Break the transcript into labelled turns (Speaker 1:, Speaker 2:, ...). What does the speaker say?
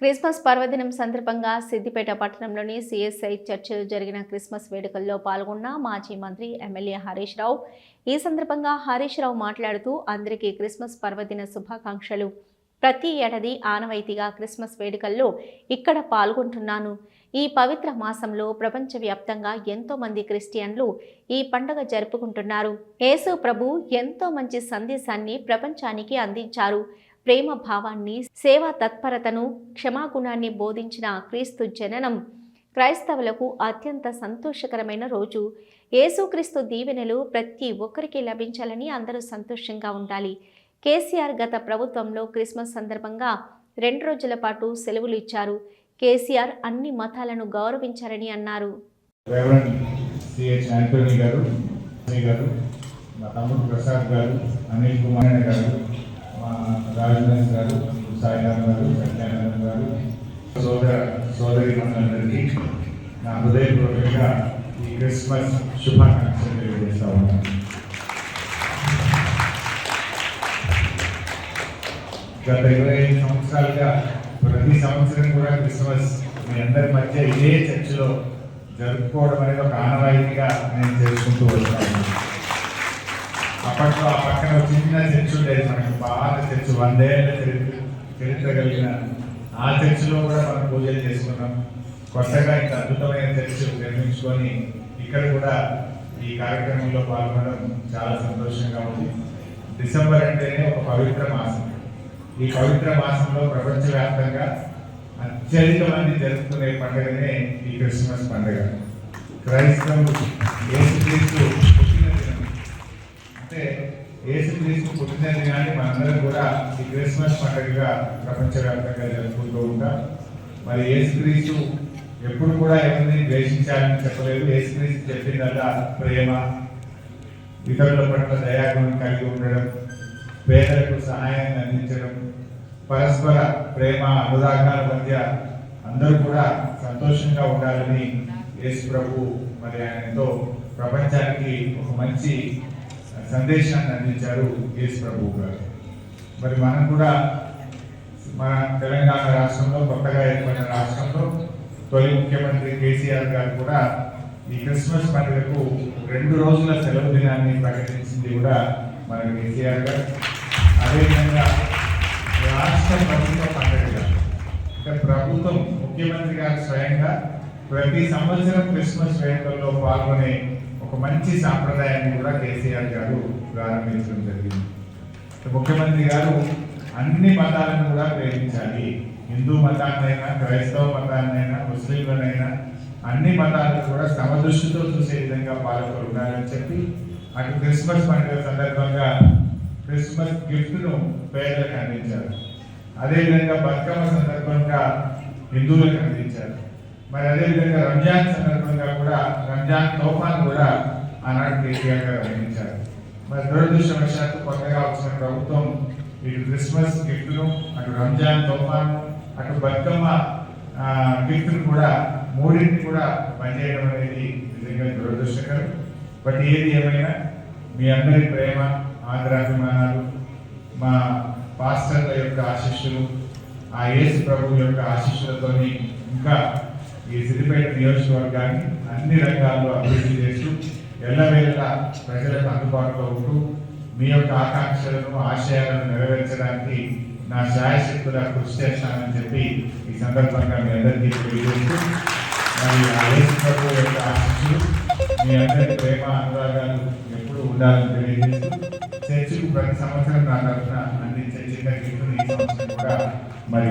Speaker 1: Christmas పర్వదినం సందర్భంగా సిద్దిపేట పట్టణంలోని సిఎస్ఐ చర్చిలో జరిగిన క్రిస్మస్ వేడుకల్లో పాల్గొన్న మాజీ మంత్రి ఎమ్మెల్యే హరీష్ రావు. ఈ సందర్భంగా హరీష్ రావు మాట్లాడుతూ అందరికీ క్రిస్మస్ పర్వదిన శుభాకాంక్షలు. ప్రతి ఏడాది ఆనవాయితీగా క్రిస్మస్ వేడుకల్లో ఇక్కడ పాల్గొంటున్నాను. ఈ పవిత్ర మాసంలో ప్రపంచవ్యాప్తంగా ఎంతో మంది క్రిస్టియన్లు ఈ పండుగ జరుపుకుంటున్నారు. యేసు ప్రభు ఎంతో మంచి సందేశాన్ని ప్రపంచానికి అందించారు. ప్రేమ భావాన్ని సేవా తత్పరతను క్షమాగుణాన్ని బోధించిన క్రీస్తు జననం క్రైస్తవులకు అత్యంత సంతోషకరమైన రోజు. యేసుక్రీస్తు దీవెనలు ప్రతి ఒక్కరికి లభించాలని అందరూ సంతోషంగా ఉండాలి. కేసీఆర్ గత ప్రభుత్వంలో క్రిస్మస్ సందర్భంగా రెండు రోజుల పాటు సెలవులు ఇచ్చారు. కేసీఆర్ అన్ని మతాలను గౌరవించారని అన్నారు.
Speaker 2: గారు గారు ప్రసాద్ గారు అనిల్ కుమార్ గారు మా గారు సాయిరామ్ గారు సత్యానందన్ గారు సోదర సోదరి మనందరికీ నా హృదయపూర్వకంగా ఈ క్రిస్మస్ శుభాకాంక్షలు తెలియజేస్తా ఉన్నాను. గత ఇరవై ఐదు సంవత్సరాలుగా ప్రతి సంవత్సరం కూడా క్రిస్మస్ మీ అందరి మధ్య ఇదే చర్చిలో జరుపుకోవడం అనేది ఒక ఆనవాయితీగా నేను తెలుసుకుంటూ వస్తాను అప్పట్లో ఆ పక్కన చిన్న చర్చ్ ఉండేది మనకి బాగా చర్చ్ వందేళ్ళ చరిత్ర కలిగిన ఆ చర్చిలో కూడా మనం పూజలు చేసుకున్నాం. కొత్తగా ఇంత అద్భుతమైన చర్చ్ నిర్మించుకొని ఇక్కడ కూడా ఈ కార్యక్రమంలో పాల్గొనడం చాలా సంతోషంగా ఉంది. డిసెంబర్ అంటేనే ఒక పవిత్ర మాసం. ఈ పవిత్ర మాసంలో ప్రపంచవ్యాప్తంగా అత్యధిక మంది జరుపుకునే పండుగనే ఈ క్రిస్మస్ పండుగ. క్రైస్తవులు ఏసుక్రీస్తు అంటే ఏసుక్రీస్తు పుట్టినది కానీ మనందరం కూడా ఈ క్రిస్మస్ పండుగగా ప్రపంచవ్యాప్తంగా జరుపుకుంటూ ఉంటాం. మరి ఏసుక్రీస్తు ఎప్పుడు కూడా ఎవరిని ద్వేషించాలని చెప్పలేదు. ఏసుక్రీస్తు చెప్పిందల్లా ప్రేమ ఇతరుల పట్ల దయాగుణం కలిగి ఉండడం పేదలకు సహాయాన్ని అందించడం పరస్పర ప్రేమ అనురాగాల మధ్య అందరూ కూడా సంతోషంగా ఉండాలని యేసు ప్రభు మరి ఆయన ఎంతో ప్రపంచానికి ఒక మంచి సందేశాన్ని అందించారు యేసు ప్రభు గారు. మరి మనం కూడా మన తెలంగాణ రాష్ట్రంలో కొత్తగా ఏర్పడిన రాష్ట్రంలో తొలి ముఖ్యమంత్రి కేసీఆర్ గారు కూడా ఈ క్రిస్మస్ పండుగకు రెండు రోజుల సెలవు దినాన్ని ప్రకటించింది కూడా మన కేసీఆర్ గారు. అదేవిధంగా రాష్ట్ర ప్రభుత్వ పండుగ అంటే ప్రభుత్వం ముఖ్యమంత్రి గారు స్వయంగా ప్రతి సంవత్సరం క్రిస్మస్ వేడుకల్లో పాల్గొనే ఒక మంచి సాంప్రదాయాన్ని కూడా కేసీఆర్ గారు ప్రారంభించడం జరిగింది. ముఖ్యమంత్రి గారు అన్ని మతాలను కూడా ప్రేమించాలి హిందూ మతాన్నైనా క్రైస్తవ మతాన్నైనా ముస్లింలనైనా అన్ని మతాలను కూడా సమదృష్టితో చూసే విధంగా పాలకులు ఉండాలని చెప్పి అటు క్రిస్మస్ పండుగ సందర్భంగా క్రిస్మస్ గిఫ్ట్ను పేదలకు అందించారు. అదేవిధంగా బతుకమ్మ సందర్భంగా హిందువులకు అందించారు. మరి అదేవిధంగా రంజాన్ సందర్భంగా కూడా రంజాన్ తోఫాన్ కూడా ఆనాడు కేసీఆర్ గారు అందించారు. మరి దురదృష్టవశాత్తు కొత్తగా వచ్చిన ప్రభుత్వం ఇటు క్రిస్మస్ గిఫ్ట్ను అటు రంజాన్ తోఫాన్ అటు బతుకమ్మ గిఫ్ట్ను కూడా మూడింటిని కూడా పనిచేయడం అనేది నిజంగా దురదృష్టకరం. బట్ ఏది ఏమైనా మీ అందరి ప్రేమ ఆదరాభిమానాలు మా పాస్టర్ల యొక్క ఆశీస్సులు ఆ యేసు ప్రభు యొక్క ఆశీస్సులతోని ఇంకా ఈ సిద్దిపేట నియోజకవర్గాన్ని అన్ని రంగాల్లో అభివృద్ధి చేస్తూ ఎల్లవేళలా ప్రజలకు అందుబాటులో ఉంటూ మీ యొక్క ఆకాంక్షలను ఆశయాలను నెరవేర్చడానికి నా శాయశక్తుల కృషి చేస్తానని చెప్పి ఈ సందర్భంగా మీ అందరికీ తెలియజేస్తూ మరి ఆ యొక్క ఆశీస్సులు మీ అందరి ప్రేమ అనురాగాలు ఎప్పుడు ఉండాలని తెలియజేస్తూ చర్చకు ప్రతి సంవత్సరం నా తరఫున అందించే చిన్న గిఫ్ట్ ఈ సంవత్సరం కూడా మరి